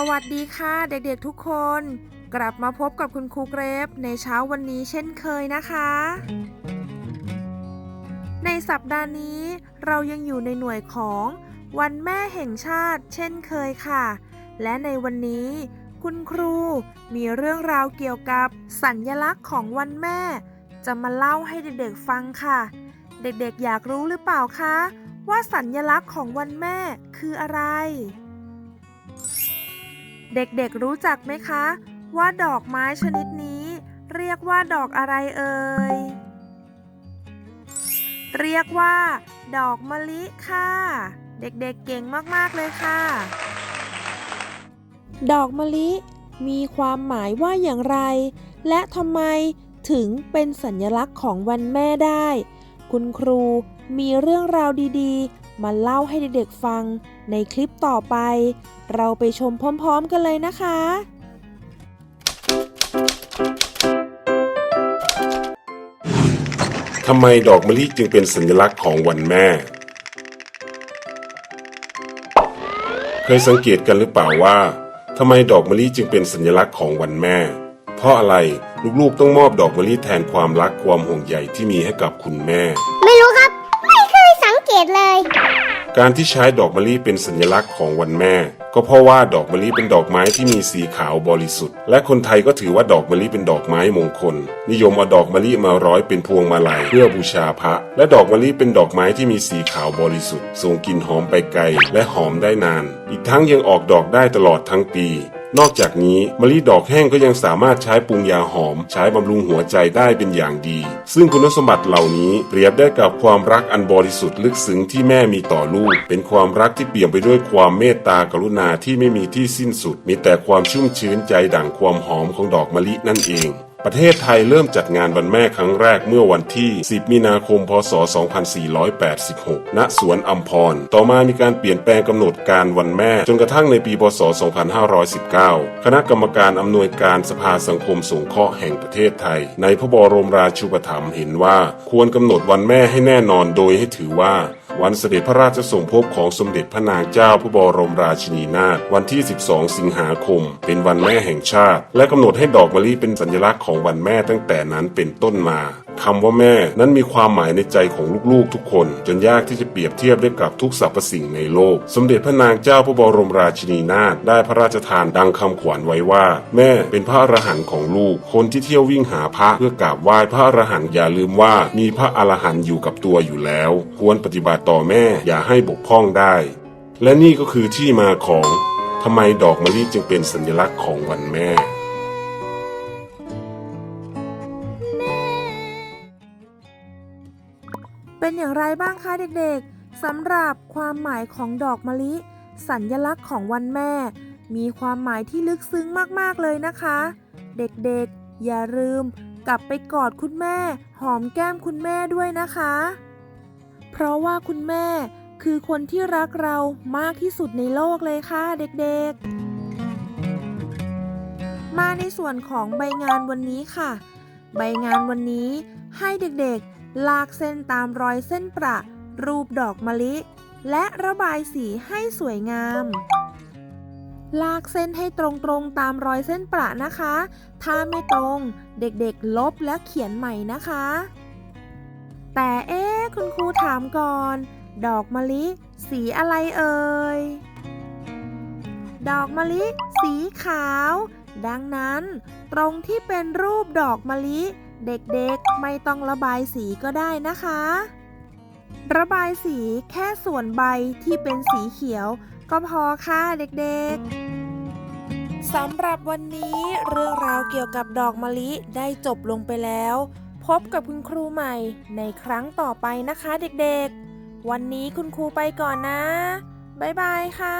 สวัสดีค่ะเด็กๆทุกคน กลับมาพบกับคุณครูเกรฟในเช้าวันนี้เช่นเคยนะคะ ในสัปดาห์นี้เรายังอยู่ในหน่วยของวันแม่แห่งชาติเช่นเคยค่ะ และในวันนี้คุณครูมีเรื่องราวเกี่ยวกับสัญญลักษณ์ของวันแม่ จะมาเล่าให้เด็กๆฟังค่ะ เด็กๆอยากรู้หรือเปล่าคะว่าสัญญลักษณ์ของวันแม่คืออะไร เด็กๆรู้จักไหมคะ ว่าดอกไม้ชนิดนี้ เรียกว่าดอกอะไรเอ่ย เรียกว่า ดอกมะลิค่ะ เด็กๆเก่งมากๆเลยค่ะ ดอกมะลิ มีความหมายว่าอย่างไร และทำไมถึงเป็นสัญลักษณ์ของวันแม่ได้ คุณครูมีเรื่องราวดีๆ มาเล่าให้เด็กๆฟังในคลิปต่อไป เราไปชมพร้อมๆกันเลยนะคะ ทำไมดอกมะลิจึงเป็นสัญลักษณ์ของวันแม่ เคยสังเกตกันหรือเปล่าว่าทำไมดอกมะลิจึงเป็นสัญลักษณ์ของวันแม่ เพราะอะไรลูกๆต้องมอบดอกมะลิแทนความรักความห่วงใยที่มีให้กับคุณแม่ ไม่รู้ครับไม่เค กตเลย การที่ใช้ดอกมะลิเป็นสัญลักษณ์ของวันแม่ ก็เพราะว่าดอกมะลิเป็นดอกไม้ที่มีสีขาวบริสุทธิ์ และคนไทยก็ถือว่าดอกมะลิเป็นดอกไม้มงคล นิยมเอาดอกมะลิมาร้อยเป็นพวงมาลัยเพื่อบูชาพระ และดอกมะลิเป็นดอกไม้ที่มีสีขาวบริสุทธิ์ส่งกลิ่นหอมไปไกล และหอมได้นาน อีกทั้งยังออกดอกได้ตลอดทั้งปี นอกจากนี้มะลิดอกแห้งก็ยังสามารถใช้ปรุงยาหอม ใช้บำรุงหัวใจได้เป็นอย่างดี ซึ่งคุณสมบัติเหล่านี้เปรียบได้กับความรักอันบริสุทธิ์ลึกซึ้งที่แม่มีต่อลูก เป็นความรักที่เปี่ยมไปด้วยความเมตตากรุณาที่ไม่มีที่สิ้นสุด มีแต่ความชุ่มชื้นใจดั่งความหอมของดอกมะลินั่นเอง ประเทศไทยเริ่มจัดงานวันแม่ครั้งแรกเมื่อวันที่ 10 มีนาคม พศ 2486 ณ สวนอัมพร ต่อมามีการเปลี่ยนแปลงกำหนดการวันแม่ จนกระทั่งในปี พศ 2519 คณะกรรมการอำนวยการสภาสังคมสงเคราะห์แห่งประเทศไทย ในพระบรมราชูปถัมภ์เห็นว่าควรกำหนดวันแม่ให้แน่นอนโดยให้ถือว่า วันเสด็จพระราชสมภพของสมเด็จพระนางเจ้าพระบรมราชินีนาถวันที่ 12 สิงหาคม เป็นวันแม่แห่งชาติ และกำหนดให้ดอกมะลิเป็นสัญลักษณ์ของวันแม่ตั้งแต่นั้นเป็นต้นมา คำว่าแม่นั้นมีความหมายในใจของลูกๆทุกคน จนยากที่จะเปรียบเทียบได้กับทุกสรรพสิ่งในโลก สมเด็จพระนางเจ้าพระบรมราชินีนาถได้พระราชทานดังคำขวัญไว้ว่า แม่เป็นพระอรหันต์ของลูก คนที่เที่ยววิ่งหาพระเพื่อกราบไหว้พระอรหันต์อย่าลืมว่ามีพระอรหันต์อยู่กับตัวอยู่แล้ว ควรปฏิบัติต่อแม่อย่าให้บกพร่องได้ และนี่ก็คือที่มาของทำไมดอกมะลิจึงเป็นสัญลักษณ์ของวันแม่ เป็นอย่างไรบ้างคะเด็กๆสำหรับความหมายของดอกมะลิ สัญญลักษณ์ของวันแม่ มีความหมายที่ลึกซึ้งมากๆเลยนะคะ เด็กๆ อย่าลืม กลับไปกอดคุณแม่ หอมแก้มคุณแม่ด้วยนะคะ เพราะว่าคุณแม่คือคนที่รักเรามากที่สุดในโลกเลยค่ะเด็กๆ มาในส่วนของใบงานวันนี้ค่ะ ใบงานวันนี้ให้เด็กๆ ลากเส้นตามรอยเส้นประ รูปดอกมะลิ และระบายสีให้สวยงาม ลากเส้นให้ตรงๆตามรอยเส้นประนะคะ ถ้าไม่ตรงเด็กๆลบและเขียนใหม่นะคะ แต่เอ๊คุณครูถามก่อน ดอกมะลิ สีอะไรเอ่ยดอกมะลิสีขาว ดังนั้น ตรงที่เป็นรูปดอกมะลิ เด็กๆไม่ต้องระบายสีก็ได้นะคะ ระบายสีแค่ส่วนใบที่เป็นสีเขียว ก็พอค่ะเด็กๆสำหรับวันนี้เรื่องราวเกี่ยวกับดอกมะลิได้จบลงไปแล้ว พบกับคุณครูใหม่ในครั้งต่อไปนะคะเด็กๆ วันนี้คุณครูไปก่อนนะ บ๊ายบายค่ะ